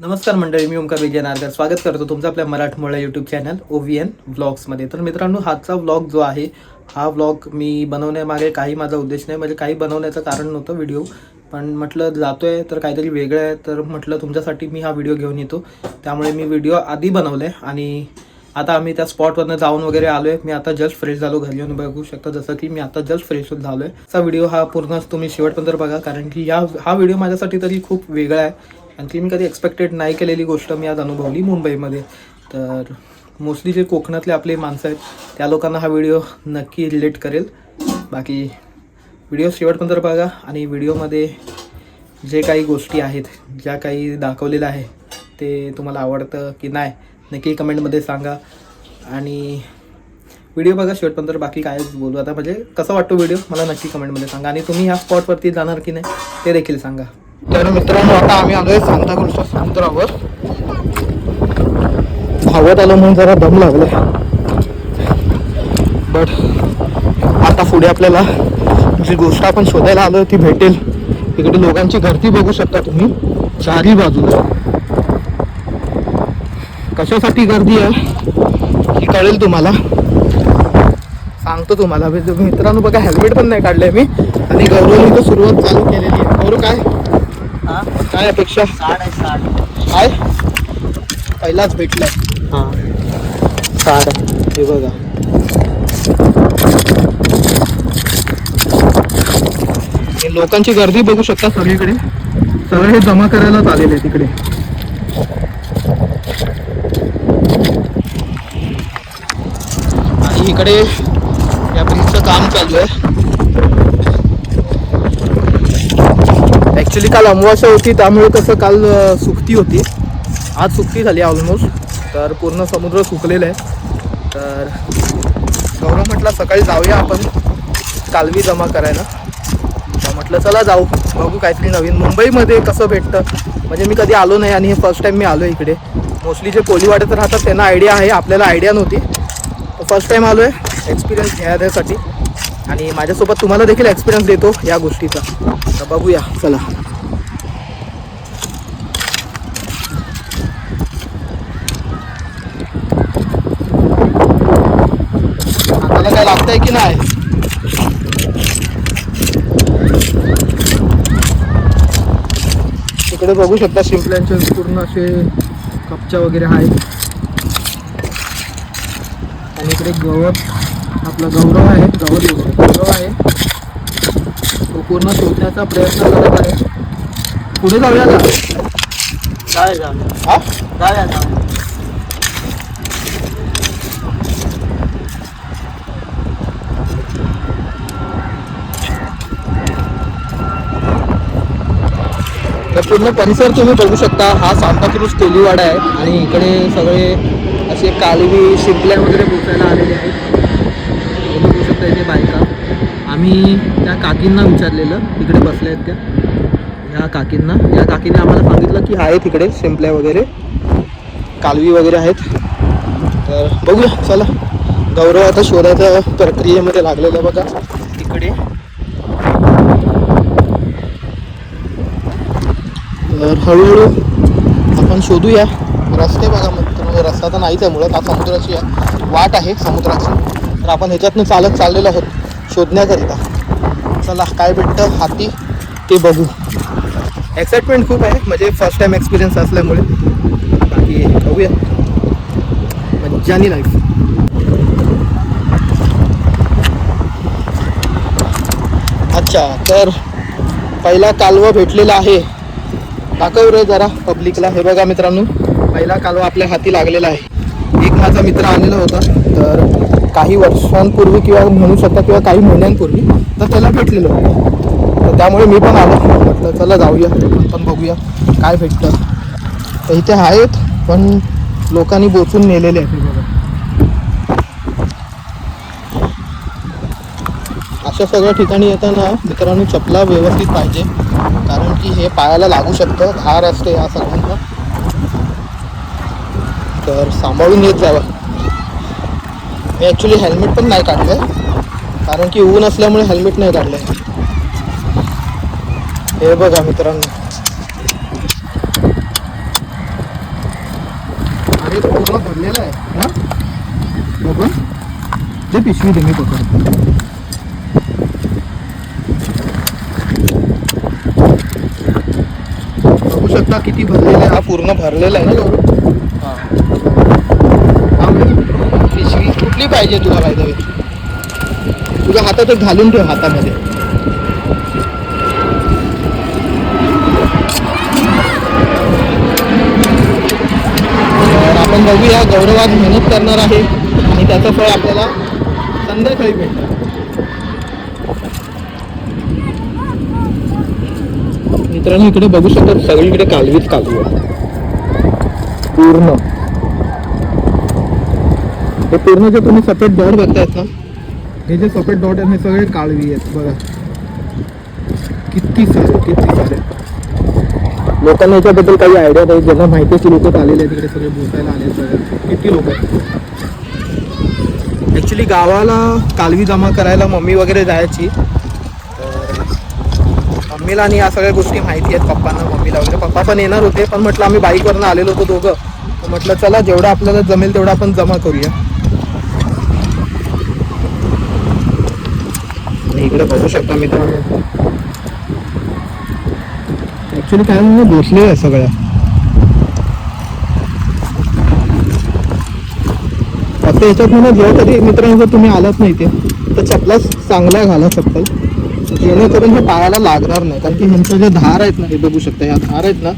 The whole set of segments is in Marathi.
नमस्कार मंडळी मी ओमकार विजय नारकर. स्वागत करतो तुमचं आपल्या मराठमोळ्या YouTube channel O V N व्लॉग्समध्ये तर मित्रांनो हाचा व्लॉग जो आहे हा व्लॉग मी बनवण्यामागे काही माझा उद्देश नाही. म्हणजे काही बनवण्याचं कारण नव्हतं व्हिडिओ पण म्हटलं जातो आहे तर काहीतरी वेगळं आहे. तर म्हटलं तुमच्यासाठी मी हा व्हिडिओ घेऊन येतो. त्यामुळे मी व्हिडिओ आधी बनवले आणि आता आम्ही त्या स्पॉटवरनं जाऊन वगैरे आलो आहे मी आता जस्ट फ्रेश झालो. घरी येऊन बघू शकता जसं की मी आता जस्ट फ्रेश होत झालो आहे असा व्हिडिओ हा पूर्ण तुम्ही शेवटपर्यंत बघा. कारण की या हा व्हिडिओ माझ्यासाठी तरी खूप वेगळा आहे. आणखी मी कधी एक्सपेक्टेड नाही केलेली गोष्ट मी आज अनुभवली मुंबईमध्ये. तर मोस्टली जे कोकणातले आपले माणसं आहेत त्या लोकांना हा व्हिडिओ नक्की रिलेट करेल. बाकी व्हिडिओ शेवटपर्यंत बघा आणि व्हिडिओमध्ये जे काही गोष्टी आहेत ज्या काही दाखवलेलं आहे ते तुम्हाला आवडतं की नाही नक्की कमेंटमध्ये सांगा. आणि व्हिडिओ बघा शेवटपर्यंत बाकी काय बोलू आता म्हणजे कसा वाटतो व्हिडिओ मला नक्की कमेंटमध्ये सांगा. आणि तुम्ही ह्या स्पॉटवरती जाणार की नाही ते देखील सांगा. तर मित्रांनो आता आम्ही आलोय सांताक्रूजच्या समुद्रावर. धावत आलो म्हणून जरा दम लागलाय. बट आता पुढे आपल्याला जी गोष्ट आपण शोधायला आलो ती भेटेल. इकडे लोकांची गर्दी बघू शकता तुम्ही. चारही बाजूला. कशासाठी गर्दी आहे ही कळेल तुम्हाला. सांगतो तुम्हाला. म्हणजे मित्रांनो बघा हेल्मेट पण नाही काढलंय मी. आणि गौरवने तर सुरुवात चालू केलेली आहे. गौरव काय? हा? काय अपेक्षा? साठ आहे साठ काय पहिलाच भेटलाय. हा. साड. हे बघा. हे लोकांची गर्दी बघू शकता सगळीकडे. सगळे हे जमा करायलाच आलेले आहे तिकडे आणि इकडे या ब्रिजचं काम चालू आहे ॲक्च्युली काल अमावास्या होती त्यामुळे कसं काल सुकती होती. आज सुकती झाली ऑलमोस्ट तर पूर्ण समुद्र सुकलेलं आहे. तर गौरव म्हटलं सकाळी जाऊया आपण कालवी जमा करायला. तर म्हटलं चला जाऊ. बघू काहीतरी नवीन. मुंबईमध्ये कसं भेटतं? म्हणजे मी कधी आलो नाही आणि हे फर्स्ट टाईम मी आलो इकडे. मोस्टली जे कोलीवाड्यात राहतात त्यांना आयडिया आहे. आपल्याला आयडिया नव्हती. फर्स्ट टाईम आलो आहे एक्सपिरियन्स घ्यायसाठी आणि माझ्यासोबत तुम्हाला देखील एक्सपिरियन्स देतो या गोष्टीचा. तर बघूया. चला. हाताला काय लागतंय की नाही? तिकडे बघू शकता शिंपल्यांचे पूर्ण असे कपच्या वगैरे आहेत. आणि इकडे गवत. आपला गौरव आहे बोलतो. गौरव आहे. तो पूर्ण शोधण्याचा प्रयत्न करत आहे. पुढे जाऊया का? हा? जाऊया तर पूर्ण परिसर तुम्ही बघू शकता. हा सांताक्रूज कोलीवाडा आहे आणि इकडे सगळे असे कालवी शिंपल्या वगैरे पोचायला आलेले आहेत हे बघू शकता इथे बायका मी त्या काकींना विचारलेलं तिकडे बसल्या आहेत त्या. ह्या काकींना. या काकींनी आम्हाला सांगितलं की आहे तिकडे शिंपल्या वगैरे. कालवी वगैरे आहेत. तर बघूया चला. गौरव आता शोधाच्या प्रक्रियेमध्ये लागलेलं बघा. तिकडे. तर हळूहळू आपण शोधूया. रस्ते बघा म्हणजे रस्ता तर नाहीच आहे मुळात हा समुद्राची वाट आहे समुद्राची. तर आपण ह्याच्यातनं चालत चाललेलो आहोत. शोधण्याकरिता. चला काय भेटतं? हाती ते बघू. एक्साइटमेंट खूप आहे. म्हणजे फर्स्ट टाइम एक्सपिरियन्स असल्यामुळे. बाकी बघूया. मज्जानी लाईफ अच्छा तर पहिला कालवा भेटलेला आहे. दाखव रे जरा पब्लिकला हे बघा मित्रांनो. पहिला कालवा आपल्या हाती लागलेला आहे. एक माझा मित्र आणलेला होता. तर काही वर्षांपूर्वी किंवा म्हणू शकता किंवा काही महिन्यांपूर्वी तर त्याला भेटलेलं तर त्यामुळे मी पण आलो. म्हटलं चला जाऊया आपण पण बघूया काय भेटतं. तर इथे आहेत पण लोकांनी बोचून नेलेले आहेत. अशा सगळ्या ठिकाणी येताना मित्रांनो चपला व्यवस्थित पाहिजे. कारण की हे पायाला लागू शकतं. घार असते या सगळ्यांना तर सांभाळून येत जावं. मी ॲक्च्युली हेल्मेट पण नाही काढलं. कारण की ऊन असल्यामुळे हेल्मेट नाही काढलं. हे बघा मित्रांनो. अरे तो पूर्ण भरलेला आहे. हा? बघून. ते पिशवी दे मी पकडतो. बघू शकता किती भरलेला आहे. हा पूर्ण भरलेला आहे. ना? हा. कुठली पाहिजे तुला पाहिजे तुझ्या हातात घालून ठेव हातामध्ये. तर आपण बघूया गौरव मेहनत करणार आहे. आणि त्याचं फळ आपल्याला संध्याकाळी भेटणार. मित्रांनो इकडे बघू शकतो सगळीकडे कालवीच कालवी. पूर्ण. हे पूर्ण जे तुम्ही सफेद डॉट बघतायत ना हे जे सफेद डॉट आहेत हे सगळे काळवी आहेत बघा. किती सारे किती सारे. लोकांना याच्याबद्दल काही आयडिया नाही ज्यांना माहिती आहे की लोक आलेले आहेत तिकडे सगळे बोसायला आले सगळे. किती लोक आहेत? ॲक्च्युली गावाला कालवी जमा करायला मम्मी वगैरे जायची. मम्मीला आणि या सगळ्या गोष्टी माहिती आहेत पप्पांना मम्मीला वगैरे. पप्पा पण येणार होते पण म्हटलं आम्ही बाईकवरनं आलेलो होतो दोघं. तर म्हटलं चला जेवढं आपल्याला जमेल तेवढं आपण जमा करूया. आणि इकडे बघू शकता मित्रांनो ऍक्च्युली काय म्हणजे भोसले आहे सगळ्या. फक्त याच्यात म्हणा जेव्हा कधी मित्रांनो जर तुम्ही आलात नाही ते तर चपला चांगल्या घाला चप्पल जेणेकरून हे पायाला लागणार नाही. कारण की ह्यांच्या ज्या धार आहेत ना हे बघू शकता या धार आहेत ना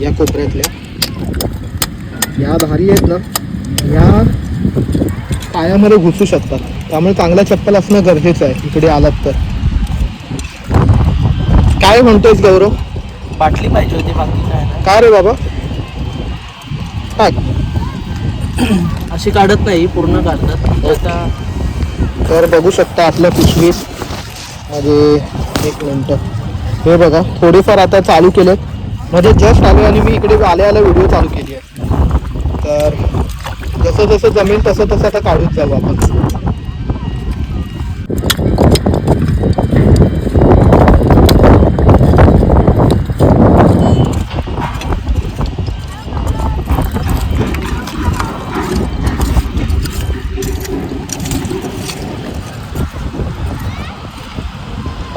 या कोपऱ्यातल्या. या धारी आहेत ना या पायामध्ये घुसू शकतात. त्यामुळे चांगल्या चप्पल असणं गरजेचं आहे इकडे आलात तर. काय म्हणतोयस गौरव? बाटली पाहिजे होती बाकी काय नाही. काय रे बाबा? काय अशी काढत नाही पूर्ण काढतात. आता तर बघू शकता आपल्या पिशवीत. मध्ये एक मिनटं. हे बघा थोडेफार आता चालू केलेत म्हणजे जस्ट आलो आणि मी इकडे आल्या आल्या व्हिडिओ चालू केली आहे. तर जसं जसं जमेल तसं तसं आता काढूच जाऊ आपण.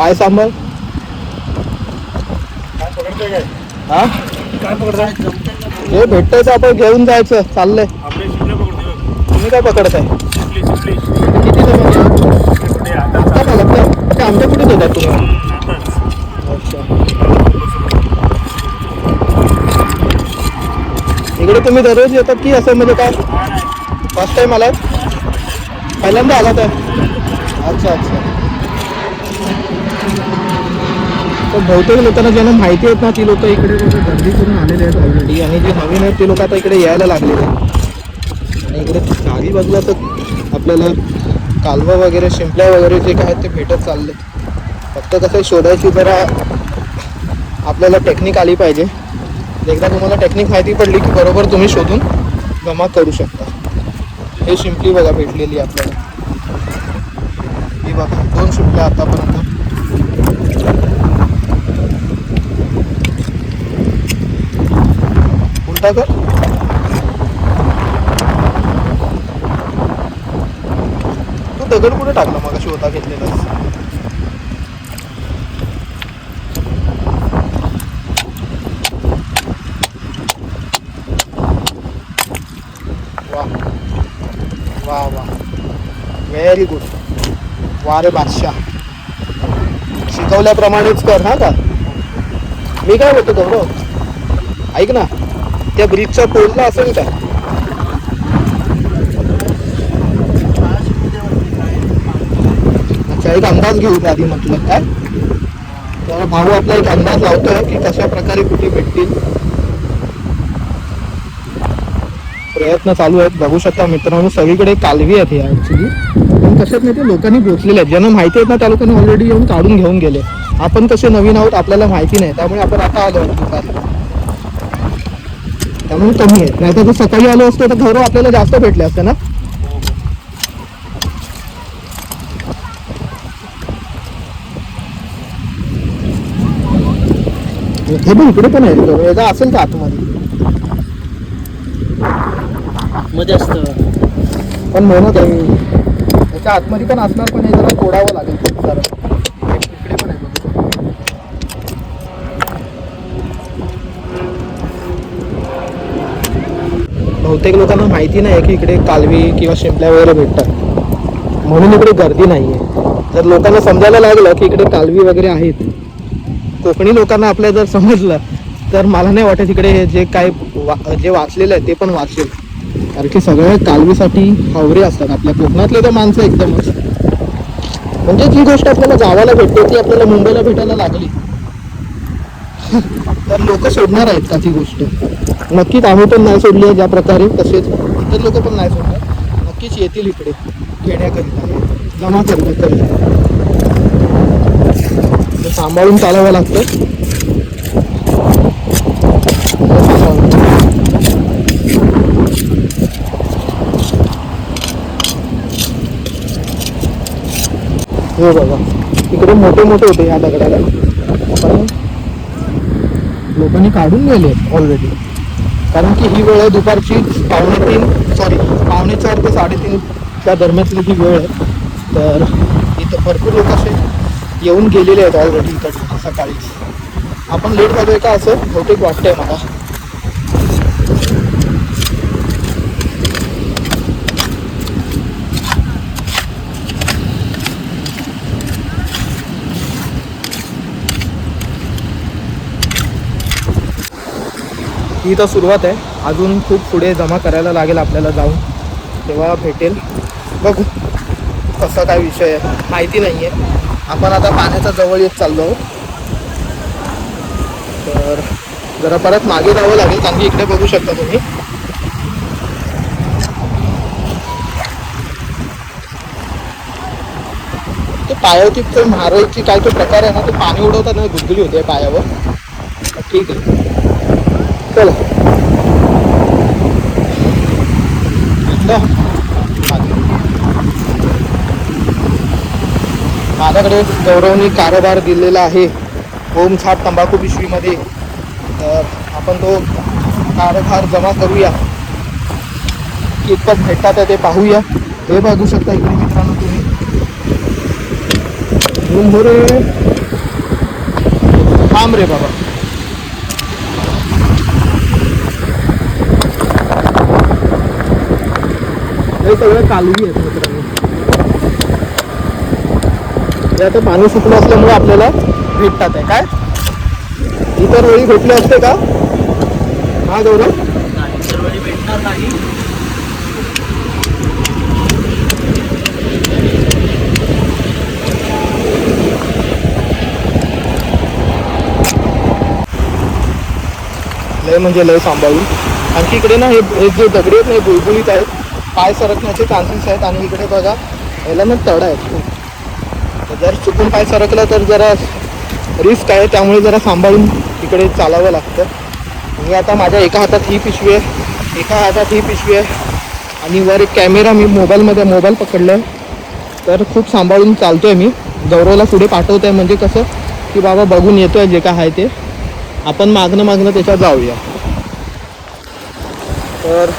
काय सांभाळ. हा? हे भेटतंय तर आपण घेऊन जायचं. चाललंय. तुम्ही काय पकडताय? किती जमा आमच्या कुठे देतात तुम्ही. इकडे तुम्ही दररोज येतात की असं म्हणजे काय? फर्स्ट टाइम आलाय पहिल्यांदा आलात तर अच्छा अच्छा. तर बहुतेक लोकांना ज्यांना माहिती आहेत ना ती लोक इकडे गर्दी करून आलेले आहेत ऑलरेडी आणि जे नवीन आहेत ते लोक आता इकडे यायला लागलेले आहेत. आणि इकडे चारी बाजूला तर आपल्याला कालवा वगैरे शिंपल्या वगैरे जे काय आहेत ते भेटत चालले फक्त कसं आहे, शोधायची जरा आपल्याला टेक्निक आली पाहिजे. एकदा तुम्हाला टेक्निक माहिती पडली की बरोबर तुम्ही शोधून जमा करू शकता. हे शिंपली बघा भेटलेली आहे आपल्याला. ही बघा दोन शिंपल्या आतापर्यंत. उलटा कर तू दगड कुठे टाकला मग होता घेतलेला? वा. वा वा. व्हेरी गुड वा रे बादशाह. शिकवल्याप्रमाणेच कर हा का? मी काय बोलतो गौरव? ऐक ना. त्या ब्रिजचा तोडला असेल का? अच्छा एक अंदाज घेऊ आधी म्हटलं काय? तर भाऊ आपला एक अंदाज लावतोय की कशा प्रकारे कुठे भेटतील. प्रयत्न चालू आहेत. बघू शकता मित्रांनो सगळीकडे कालवी आहेत या ॲक्च्युली पण कशात नाही ते लोकांनी बोचलेले आहेत. ज्यांना माहिती आहेत ना त्या लोकांनी ऑलरेडी येऊन काढून घेऊन गेले आपण कसे नवीन आहोत आपल्याला माहिती नाही. त्यामुळे आपण आता आलो आहोत त्यामुळे कमी आहे. नाही तर सकाळी आलो असतो तर घर आपल्याला जास्त भेटले असते ना? हे पण इकडे पण आहे. याचा असेल का आतमध्ये. आतमध्ये असतं. पण म्हणत आहे. त्याच्या आतमध्ये पण असणार पण हे जरा तोडावं लागेल. बहुतेक लोकांना माहिती नाही की इकडे कालवी किंवा शिंपल्या वगैरे भेटतात. म्हणून इकडे गर्दी नाही आहे जर लोकांना समजायला लागलं की इकडे कालवी वगैरे आहेत कोकणी लोकांना आपल्या जर समजलं तर मला नाही वाटत इकडे हे जे काय वा- जे वाचलेलं आहे ते पण वाचेल. कारण की सगळ्या कालवीसाठी हावरे असतात. आपल्या कोकणातले तर माणसं एकदमच. म्हणजे जी गोष्ट आपल्याला गावाला भेटते ती आपल्याला मुंबईला भेटायला लागली. तर लोक सोडणार आहेत का ती गोष्ट? नक्कीच आम्ही पण नाही सोडली आहे ज्या प्रकारे तसेच इतर लोक पण नाही सोडणार. नक्कीच येतील इकडे घेण्याकरिता जमा करण्याकरिता सांभाळून चालावं लागतं. हो बाबा बघा इकडे मोठे मोठे होते या दगडाला. लोकांनी काढून गेले ऑलरेडी कारण की ही वेळ आहे दुपारची पावणे तीन सॉरी पावणे चार ते साडेतीनच्या दरम्यानची ही वेळ आहे तर इथं भरपूर लोक असे येऊन गेलेले आहेत ऑलरेडी इथं सकाळी. आपण लेट झालोय का असं बहुतेक वाटतंय मला. ही तर सुरुवात आहे. अजून खूप पुढे जमा करायला लागेल आपल्याला जाऊन. तेव्हा भेटेल. बघू कसा काय विषय आहे. माहिती नाही आहे आपण आता पाण्याच्या जवळ येत चाललो आहोत. तर जरा परत मागे जावं लागेल कारण की इकडे बघू शकता तुम्ही. ते पायावरती ते मारायची काय तो प्रकार आहे ना ते पाणी उडवताना गुदगुली होते पायावर. ठीक आहे. चला. माझ्याकडे गौरवनी कारभार दिलेला आहे. ओम छाप तंबाखू पिशवीमध्ये. तर आपण तो कारभार जमा करूया. कितपत भेटतात ते पाहूया. हे बघू शकता इकडे मित्रांनो तुम्ही. हो थांब रे बाबा. हे सगळं कालवी आहेत मित्रांनो. हे आता पाणी सुकलं असल्यामुळे आपल्याला भेटतात आहे. काय? इतर वेळी भेटले असते का? हा गौरव? भेटणार नाही. लय म्हणजे लय सांभाळून. आणखी इकडे ना हे जे दगडी आहेत ना हे बुळबुळीत आहेत. पाय सरकण्याचे चान्सेस आहेत आणि इकडे बघा याला ना तड आहेत खूप. तर जर चुकून पाय सरकला तर जरा रिस्क आहे त्यामुळे जरा सांभाळून इकडे चालावं लागतं. मी आता माझ्या एका हातात ही पिशवी आहे एका हातात ही पिशवी आहे आणि वर एक कॅमेरा मी मोबाईलमध्ये मोबाईल पकडला आहे तर खूप सांभाळून चालतो आहे मी. गौरवला पुढे पाठवतो आहे म्हणजे कसं की बाबा बघून येतो आहे जे काय आहे ते. आपण मागणं मागणं त्याच्यात जाऊया. तर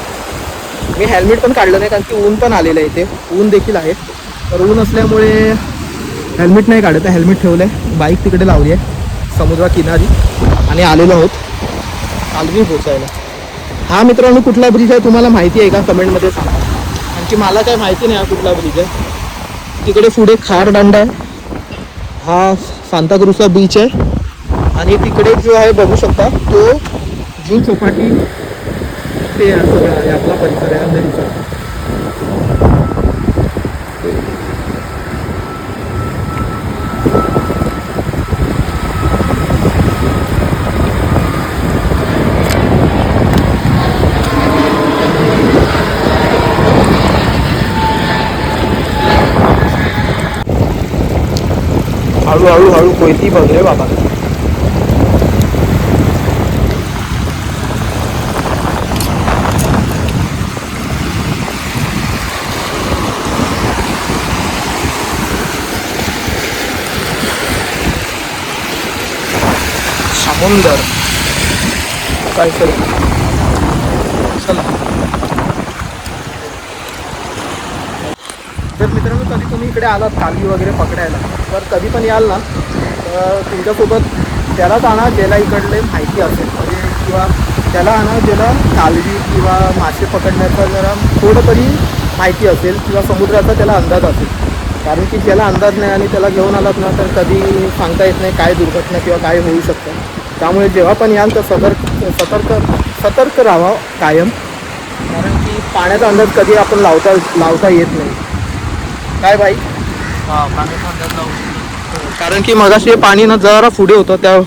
मी हेल्मेट पण काढलं नाही कारण की ऊन पण आलेलं आहे इथे. ऊन देखील आहे. तर ऊन असल्यामुळे हेल्मेट नाही काढत आहे. हेल्मेट ठेवलं आहे बाईक तिकडे लावली आहे. समुद्राकिनारी. आणि आलेलो आहोत. आलवी पोचायला हा मित्रांनो कुठला ब्रिज आहे तुम्हाला माहिती आहे का? कमेंटमध्ये सांगा. आणखी मला काय माहिती नाही हा कुठला ब्रिज आहे. तिकडे पुढे खारदांडा आहे. हा सांताक्रूजचा बीच आहे. आणि तिकडे जो आहे बघू शकता तो जून चौपाटी ते आहे आहे आपला परिसर आहे अंधेरीचा. हळूहळू हळू कोयती बघ रे बाबा. समुंदर काय सर? चला. तर मित्रांनो कधी तुम्ही इकडे आलात थाली वगैरे पकडायला? तर कधी पण याल ना तर तुमच्यासोबत त्यालाच आणा ज्याला इकडले माहिती असेल. म्हणजे किंवा त्याला आणा ज्याला कालवी किंवा मासे पकडण्याचा जरा थोडं तरी माहिती असेल किंवा समुद्राचा त्याला अंदाज असेल. कारण की ज्याला अंदाज नाही आणि त्याला घेऊन आलात ना तर कधी सांगता येत नाही काय दुर्घटना किंवा काय होऊ शकतं. त्यामुळे जेव्हा पण याल तर सतर्क सतर्क सतर्क राहावा कायम. कारण की पाण्याचा अंदाज कधी आपण लावता लावता येत नाही. काय बाई हा पाण्याचा अंदाज लावू. कारण की मगाशी हे पाणी ना जरा पुढे होतं त्या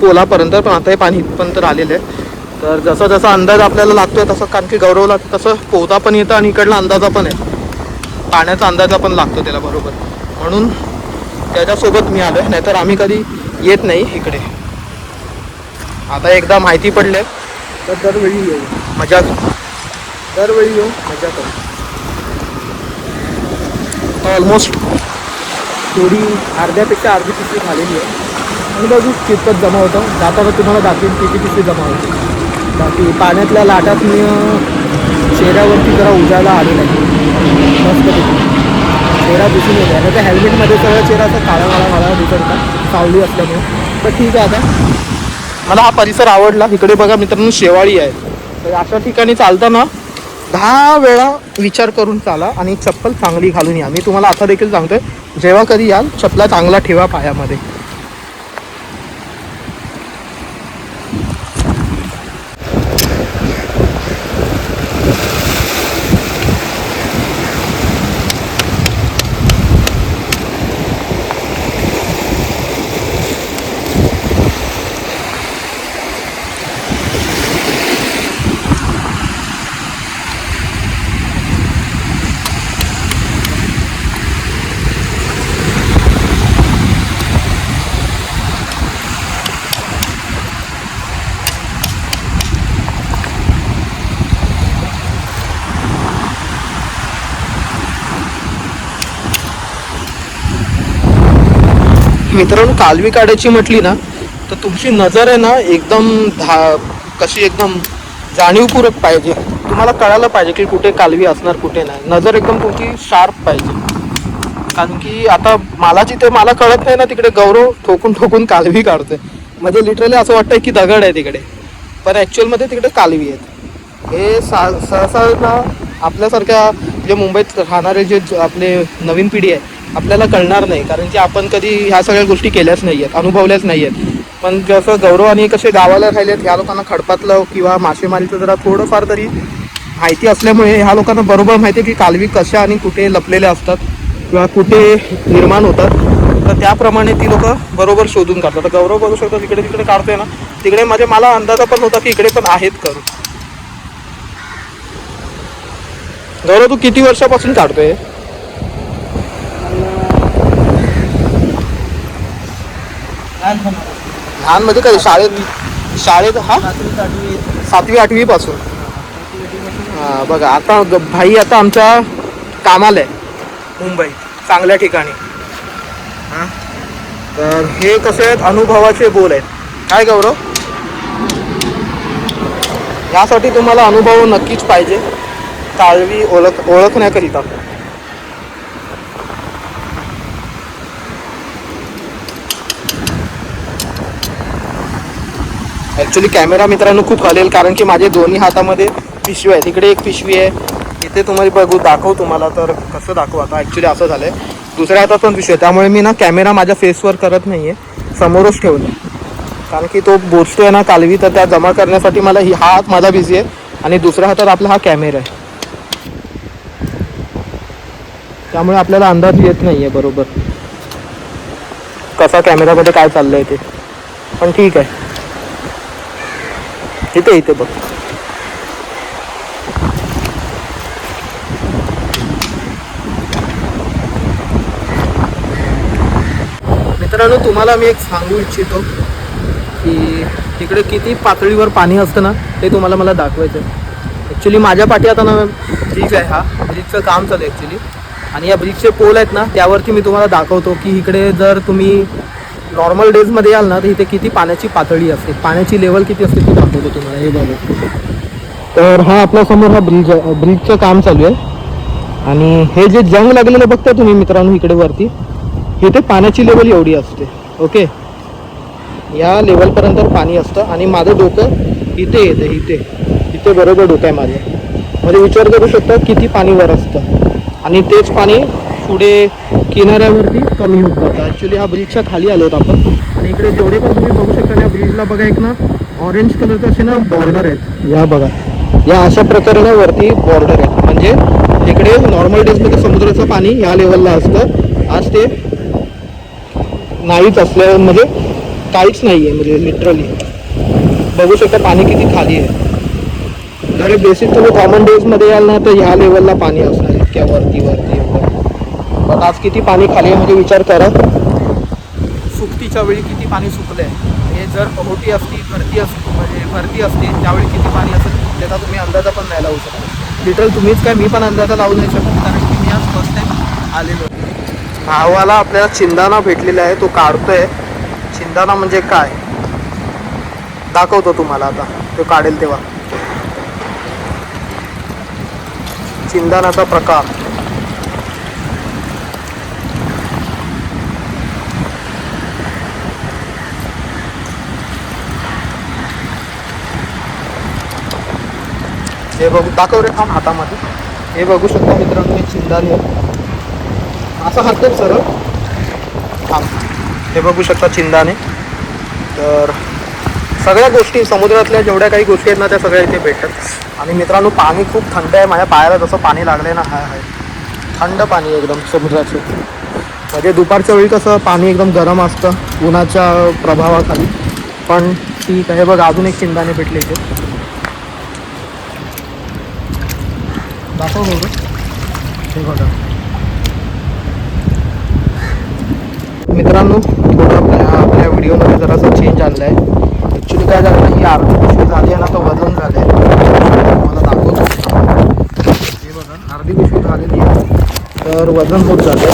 पोलापर्यंत पण आता हे पाणी इथपर्यंत आलेलं आहे. तर जसा जसा अंदाज आपल्याला लागतोय तसं कारण की गौरवला तसं पोहता पण येतं आणि इकडला अंदाजा पण आहे. पाण्याचा अंदाजा पण लागतो त्याला बरोबर. म्हणून त्याच्यासोबत मी आलो आहे नाहीतर आम्ही कधी येत नाही इकडे. आता एकदा माहिती पडले तर दरवेळी येऊ. मजा करू दरवेळी येऊ मजा करू. ऑलमोस्ट थोडी अर्ध्यापेक्षा अर्धी पिशवी झालेली आहे. आणि बघू कितपत जमा होतं. जाताना तुम्हाला दाखवेन किती पिशवी जमा होते. बाकी पाण्यातल्या लाटात मी चेहऱ्यावरती जरा उजाला आलेला आहे. मस्त चेहरा दिसून येतो आणि त्या हेल्मेटमध्ये सगळा चेहरा असा काळा काळा काळा दिसत सावली असल्यामुळे. तर ठीक आहे आता. मला हा परिसर आवडला. इकडे बघा मित्रांनो शेवाळी आहे. तर अशा ठिकाणी चालताना दहा वेळा विचार करून चाला आणि चप्पल चांगली घालून या. मी तुम्हाला आता देखील सांगतोय जेव्हा कधी याल चपला चांगला ठेवा पायामध्ये. मित्रांनो कालवी काढायची म्हटली ना तर तुमची नजर आहे ना एकदम धा कशी एकदम जाणीवपूर्वक पाहिजे. तुम्हाला कळायला पाहिजे की कुठे कालवी असणार कुठे नाही. नजर एकदम तुमची शार्प पाहिजे. कारण की आता मला जिथे मला कळत नाही ना तिकडे गौरव ठोकून ठोकून कालवी काढतोय. म्हणजे लिटरली असं वाटतंय की दगड आहे तिकडे. पण ॲक्च्युअलमध्ये तिकडे कालवी आहेत. हे सा सहसा ना आपल्यासारख्या जे मुंबईत राहणारे जे आपले नवीन पिढी आहे आपल्याला कळणार नाही कारण की आपण कधी ह्या सगळ्या गोष्टी केल्याच नाही आहेत अनुभवल्याच नाही आहेत पण जसं गौरव आणि कसे गावाला राहिलेत ह्या लोकांना खडपातलं किंवा मासेमारीचं जरा थोडंफार तरी माहिती असल्यामुळे ह्या लोकांना बरोबर माहिती आहे की कालवी कशा आणि कुठे लपलेल्या असतात किंवा कुठे निर्माण होतात. तर त्याप्रमाणे ती लोक बरोबर शोधून काढतात. तर गौरव बघू शकतो तिकडे तिकडे काढतोय ना. तिकडे म्हणजे मला अंदाजा पण होता की इकडे पण आहेत करू गौरव तू किती वर्षापासून काढतोय? लहान म्हणजे कधी? शाळेत शाळेत हा? सातवी आठवी पासून. हा बघा आता भाई आता आमच्या कामाला आहे. मुंबई. चांगल्या ठिकाणी. हा? तर हे कसे आहेत? अनुभवाचे बोल आहेत. काय गौरव? यासाठी तुम्हाला अनुभव नक्कीच पाहिजे. काळवी ओळख ओळखण्याकरिता. ॲक्च्युली कॅमेरा मित्रांनो खूप हलेल कारण की माझे दोन्ही हातामध्ये पिशवी आहे. तिकडे एक पिशवी आहे. इथे तुम्हाला बघू दाखव तुम्हाला तर कसं दाखवू आता. ॲक्च्युली असं झालं आहे दुसऱ्या हातात पण पिशवी आहे. त्यामुळे मी ना कॅमेरा माझ्या फेसवर करत नाही आहे समोरच ठेवलं कारण की तो बोचतोय ना कालवी तर त्या जमा करण्यासाठी मला ही हा हात माझा बिझी आहे. आणि दुसऱ्या हातात आपला हा कॅमेरा आहे. त्यामुळे आपल्याला अंदाज येत नाही आहे बरोबर. कसा कॅमेरामध्ये काय चाललं आहे ते. पण ठीक आहे. इथे इथे बघ. मित्रांनो तुम्हाला मी एक सांगू इच्छितो की तिकडे किती पातळीवर पाणी असतं ना ते तुम्हाला मला दाखवायचं ॲक्च्युली माझ्या पाठी आता ना ब्रिज आहे हा. ब्रिजचं काम चालू आहे ॲक्च्युली आणि या ब्रिजचे पोल आहेत ना त्यावरती मी तुम्हाला दाखवतो की इकडे जर तुम्ही नॉर्मल डेजमध्ये याल ना तर इथे किती पाण्याची पातळी असते? पाण्याची लेवल किती असते ती दाखवतो तुम्हाला हे बघा. तर हा आपल्यासमोर हा ब्रिज ब्रिजचं काम चालू आहे. आणि हे जे जंग लागलेलं बघता तुम्ही मित्रांनो इकडे वरती इथे पाण्याची लेवल एवढी असते. ओके या लेवलपर्यंत पाणी असतं आणि माझं डोकं इथे येतं इथे. इथे बरोबर डोकं आहे माझं. म्हणजे विचार करू शकता किती पाणी वर असतं. आणि तेच पाणी पुढे किनाऱ्यावरती कमी होत जातं ॲक्च्युली हा ब्रिजच्या खाली आलो आपण. आणि इकडे जेवढे पण तुम्ही बघू शकता या ब्रिजला बघा एक ना ऑरेंज कलरचं असे ना बॉर्डर आहेत. या बघा. या अशा प्रकारे ना वरती बॉर्डर आहेत. म्हणजे इकडे नॉर्मल डेजमध्ये समुद्राचं पाणी या लेवलला असतं. आज ते नाहीच असल्या म्हणजे काहीच नाही आहे म्हणजे लिटरली बघू शकता पाणी किती खाली आहे. जर बेसिक तुम्ही कॉमन डेजमध्ये याल ना तर ह्या लेवलला पाणी असणार इतक्या वरती वरती. पण आज किती पाणी खाली आहे म्हणजे विचार करा. सुकतीच्या वेळी किती पाणी सुकलं आहे हे जर मोठी असती भरती असती म्हणजे भरती असती त्यावेळी किती पाणी असेल? त्याचा तुम्ही अंदाजा पण नाही लावू शकत. लिटरल तुम्हीच काय मी पण अंदाजा लावू नाही शकत कारण की मी आज फर्स्ट टाइम आलेलो भावाला आपल्याला चिंदाना भेटलेला आहे तो काढतोय. चिंदाना म्हणजे काय? दाखवतो तुम्हाला आता तो काढेल तेव्हा. चिंदानाचा प्रकार. हे बघू दाखव रे थांब हातामध्ये. हे बघू शकता मित्रांनो हे आहे. असं हात सरळ. थांब. हे बघू शकता चिंदाने तर सगळ्या गोष्टी समुद्रातल्या जेवढ्या काही गोष्टी आहेत ना त्या सगळ्या इथे भेटतात. आणि मित्रांनो पाणी खूप थंड आहे. माझ्या पायाला जसं पाणी लागलं ना हाय हाय. थंड पाणी एकदम समुद्राचं. म्हणजे दुपारच्या वेळी कसं पाणी एकदम गरम असतं उन्हाच्या प्रभावाखाली. पण ठीक आहे बघ अजून एक चिंदाने भेटले इथे. दाखव बघू. हे बघा. मित्रांनो थोडं आपल्या आपल्या व्हिडिओमध्ये जरासं चेंज आलेलं आहे ॲक्च्युली काय झालं ही अर्धी पिशवी झाली आहे ना तर वजन झालं आहे मला दाखवतो. हे बघा अर्धी पिशवी झालेली आहे. तर वजन होत झालं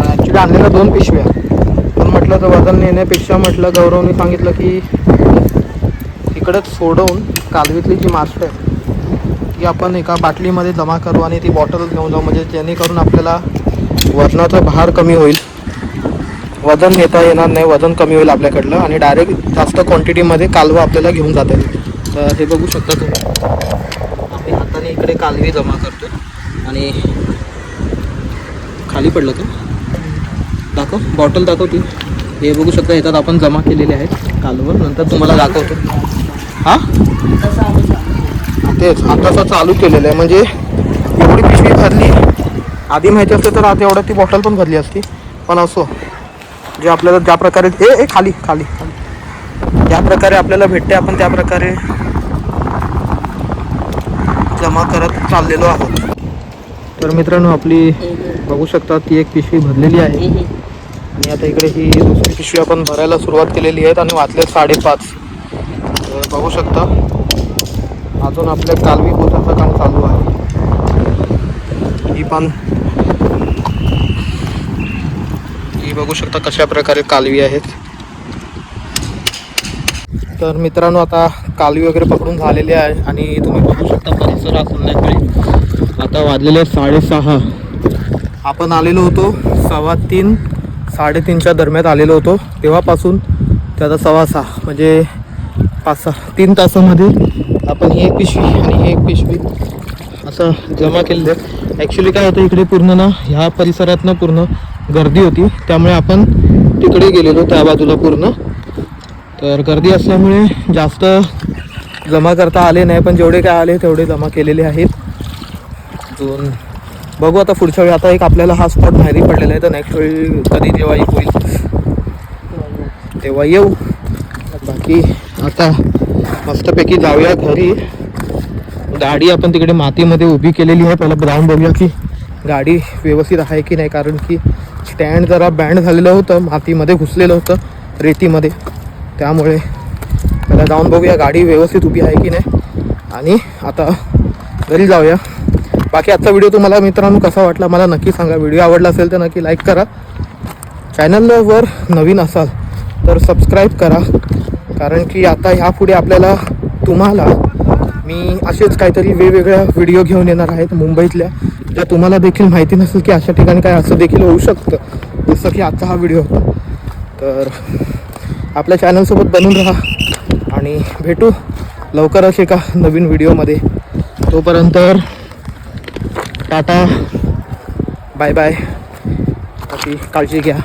ॲक्च्युली आणलेल्या दोन पिशव्या पण म्हटलं तर वजन नेण्यापेक्षा म्हटलं गौरवने सांगितलं की इकडंच सोडवून कालवीतली जी मासळं आहे ती आपण एका बाटलीमध्ये जमा करू आणि ती बॉटल घेऊन जाऊ. म्हणजे जेणेकरून आपल्याला वजनाचा भार कमी होईल. वजन घेता येणार नाही वजन कमी होईल आपल्याकडलं. आणि डायरेक्ट जास्त क्वांटिटीमध्ये कालवा आपल्याला घेऊन जाता येईल. तर हे बघू शकता तुम्ही. आम्ही हाताने इकडे कालवी जमा करतो आणि खाली पडलं का? दाखव. बॉटल दाखव ती हे बघू शकता ह्याच्यात आपण जमा केलेले आहेत कालवं. नंतर तुम्हाला दाखवतो. हां? तेच आताचा चालू केलेलं आहे. म्हणजे एवढी पिशवी भरली. आधी माहिती असते तर आता एवढं ती बॉटल पण भरली असती. पण असो जे आपल्याला ज्या प्रकारे ए ए खाली खाली खाली. ज्या प्रकारे आपल्याला भेटते आपण त्या प्रकारे जमा करत चाललेलो आहोत. तर मित्रांनो आपली बघू शकता ती एक पिशवी भरलेली आहे. आणि आता इकडे ही दुसरी पिशवी आपण भरायला सुरुवात केलेली आहे आणि वाचले साडेपाच. तर बघू शकता. अजून आपल्या कालवी पोथाचं काम चालू आहे. ही पण ही बघू शकता कशा प्रकारे कालवी आहेत. तर मित्रांनो आता कालवी वगैरे पकडून झालेली आहे आणि तुम्ही बघू शकता परिसर हा संध्याकाळी आता वाजलेले साडेसहा. आपण आलेलो होतो सव्वा तीन साडेतीनच्या दरम्यान आलेलो होतो. तेव्हापासून ते आता सव्वा सहा म्हणजे पाच सहा तीन तासामध्ये आपण ही एक पिशवी आणि ही एक पिशवी. असं जमा केलेलं आहे ॲक्च्युली काय होतं इकडे पूर्ण ना ह्या परिसरात ना पूर्ण गर्दी होती. त्यामुळे आपण तिकडे गेलेलो त्या बाजूला पूर्ण. तर गर्दी असल्यामुळे जास्त जमा करता आले नाही पण जेवढे काय आले तेवढे जमा केलेले आहेत. दोन. बघू आता पुढच्या वेळी. आता एक आपल्याला हा स्पॉट माहिती पडलेला आहे तर नेक्स्ट वेळी कधी जेव्हा होईल. तेव्हा येऊ. बाकी आता मस्तपैकी जाऊया घरी. गाडी आपण तिकडे मातीमध्ये उभी केलेली आहे. पहिला जाऊन बघूया की गाडी व्यवस्थित आहे की नाही. कारण की स्टँड जरा बँड झालेलं होतं. मातीमध्ये घुसलेलं होतं रेतीमध्ये. त्यामुळे पहिला जाऊन बघूया. गाडी व्यवस्थित उभी आहे की नाही. आणि आता घरी जाऊया. बाकी आजचा व्हिडिओ तुम्हाला मित्रांनो कसा वाटला मला नक्की सांगा. व्हिडिओ आवडला असेल तर नक्की लाईक करा. चॅनलवर नवीन असाल तर सबस्क्राईब करा. कारण की आता ह्यापुढे आपल्याला तुम्हाला मी असेच काहीतरी वेगवेगळ्या व्हिडिओ घेऊन येणार आहेत मुंबईतल्या. ज्या तुम्हाला देखील माहिती नसेल की अशा ठिकाणी काय असं देखील होऊ शकतं. जसं की आजचा हा व्हिडिओ होता तर आपल्या चॅनलसोबत बनून राहा आणि भेटू लवकरच एका नवीन व्हिडिओमध्ये तोपर्यंत टाटा बाय बाय काळजी घ्या.